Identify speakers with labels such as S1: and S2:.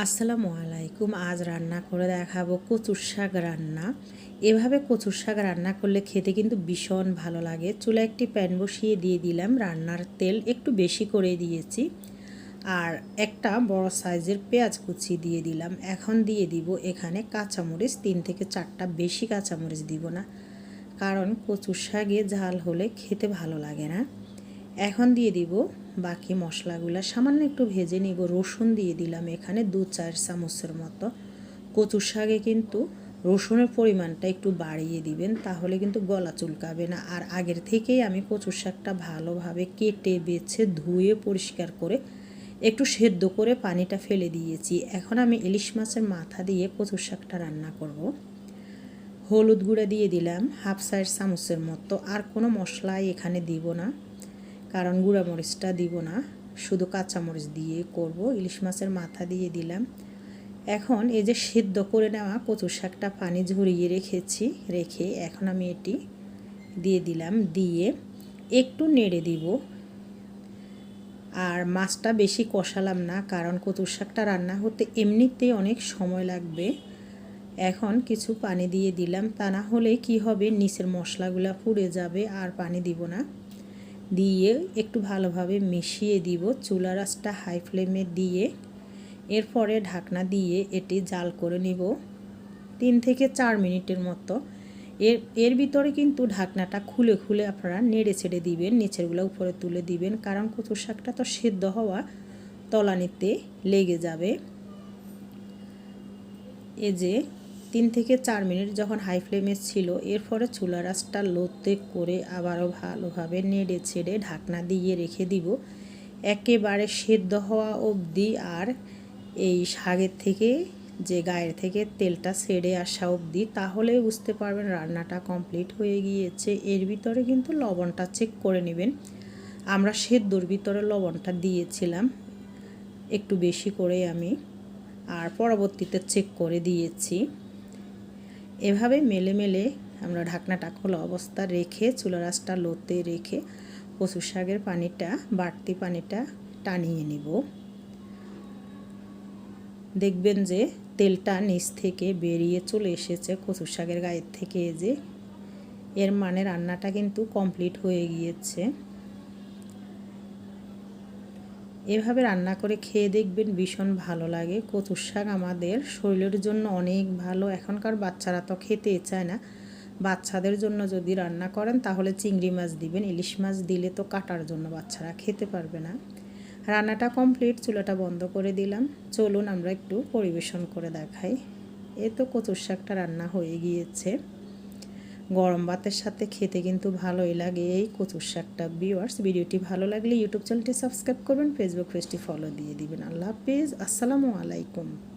S1: আসসালামু আলাইকুম। আজ রান্না করে দেখাবো কচুর শাক রান্না। এভাবে কচুর শাক রান্না করলে খেতে কিন্তু ভীষণ ভালো লাগে। চুলা একটি প্যান বসিয়ে দিয়ে দিলাম, রান্নার তেল একটু বেশি করে দিয়েছি। আর একটা বড় সাইজের পেঁয়াজ কুচি দিয়ে দিলাম। এখন দিয়ে দিব এখানে কাঁচামরিচ, তিন থেকে চারটা বেশি কাঁচামরিচ দিব না। কারণ কচুর শাকে ঝাল হলে খেতে ভালো লাগে না। এখন দিয়ে দিব বাকি মশলাগুলো। সামান্য একটু ভেজে নিব, রসুন দিয়ে দিলাম এখানে দু চার চামচের মতো। কচুর শাকে কিন্তু রসুনের পরিমাণটা একটু বাড়িয়ে দিবেন, তাহলে কিন্তু গলা চুলকাবে না। আর আগের থেকেই আমি কচুর শাকটা ভালোভাবে কেটে, বেছে, ধুয়ে, পরিষ্কার করে একটু সেদ্ধ করে পানিটা ফেলে দিয়েছি। এখন আমি ইলিশ মাছের মাথা দিয়ে কচুর শাকটা রান্না করব। হলুদ গুঁড়া দিয়ে দিলাম, হাফ সাইড চামচের মতো। আর কোনো মশলাই এখানে দিব না। কারণ গুঁড়া মরিচটা দিব না, শুধু কাঁচামরিচ দিয়ে করব, ইলিশ মাছের মাথা দিয়ে দিলাম। এখন এই যে সিদ্ধ করে নেওয়া কচু শাকটা পানি ঝরিয়ে রেখেছি, রেখে এখন আমি এটি দিয়ে দিলাম, দিয়ে একটু নেড়ে দিব। আর মাছটা বেশি কষালাম না, কারণ কচুর শাকটা রান্না হতে এমনিতেই অনেক সময় লাগবে। এখন কিছু পানি দিয়ে দিলাম, তা না হলে কি হবে, নিচের মশলাগুলো পুড়ে যাবে, আর পানি দিব না। দিয়ে একটু ভালোভাবে মিশিয়ে দিব চুলা রাসটা হাই ফ্লেমে দিয়ে। এরপরে ঢাকনা দিয়ে এটি জাল করে নিব তিন থেকে চার মিনিটের মতো। এর এর ভিতরে কিন্তু ঢাকনাটা খুলে খুলে আপনারা নেড়ে ছেড়ে দিবেন, নিচেরগুলো উপরে তুলে দিবেন, কারণ কচুর শাকটা তো সেদ্ধ হওয়া তলানিতে লেগে যাবে। এ যে তিন থেকে চার মিনিট যখন হাই ফ্লেমে ছিল, এরপরে চুলা রাসটা লোতে করে আবারও ভালোভাবে নেড়ে ছেড়ে ঢাকনা দিয়ে রেখে দিব। একেবারে সেদ্ধ হওয়া অবধি আর এই শাকের থেকে, যে গায়ের থেকে তেলটা ছেড়ে আসা অবধি, তাহলেই বুঝতে পারবেন রান্নাটা কমপ্লিট হয়ে গিয়েছে। এর ভিতরে কিন্তু লবণটা চেক করে নেবেন। আমরা সেদ্ধর ভিতরে লবণটা দিয়েছিলাম, একটু বেশি করে আমি, আর পরবর্তীতে চেক করে দিয়েছি। এভাবে মেলে মেলে আমরা ঢাকনাটা খোলা অবস্থা রেখে চুলা রাসটা লোতে রেখে কচু শাকের পানিটা, বাড়তি পানিটা টানিয়ে নিব। দেখবেন যে তেলটা নিচ থেকে বেরিয়ে চলে এসেছে কচু শাকের গায়ের থেকে যে। এর মানে রান্নাটা কিন্তু কমপ্লিট হয়ে গিয়েছে। এভাবে রান্না করে খেয়ে দেখবেন ভীষণ ভালো লাগে। কচুর শাক আমাদের শরীরের জন্য অনেক ভালো। এখনকার বাচ্চারা তো খেতে চায় না। বাচ্চাদের জন্য যদি রান্না করেন তাহলে চিংড়ি মাছ দিবেন, ইলিশ মাছ দিলে তো কাটার জন্য বাচ্চারা খেতে পারবে না। রান্নাটা কমপ্লিট, চুলাটা বন্ধ করে দিলাম। চলুন আমরা একটু পরিবেশন করে দেখাই। এ তো কচুর শাকটা রান্না হয়ে গিয়েছে। গরম ভাতের সাথে খেতে কিন্তু ভালোই লাগে এই কচুর শাকটা। ভিউয়ার্স ভিডিওটি ভালো লাগলে ইউটিউব চ্যানেলটি সাবস্ক্রাইব করবেন ফেসবুক পেজটি ফলো দিয়ে দিবেন। আল্লাহ হাফিজ, আসসালামু আলাইকুম।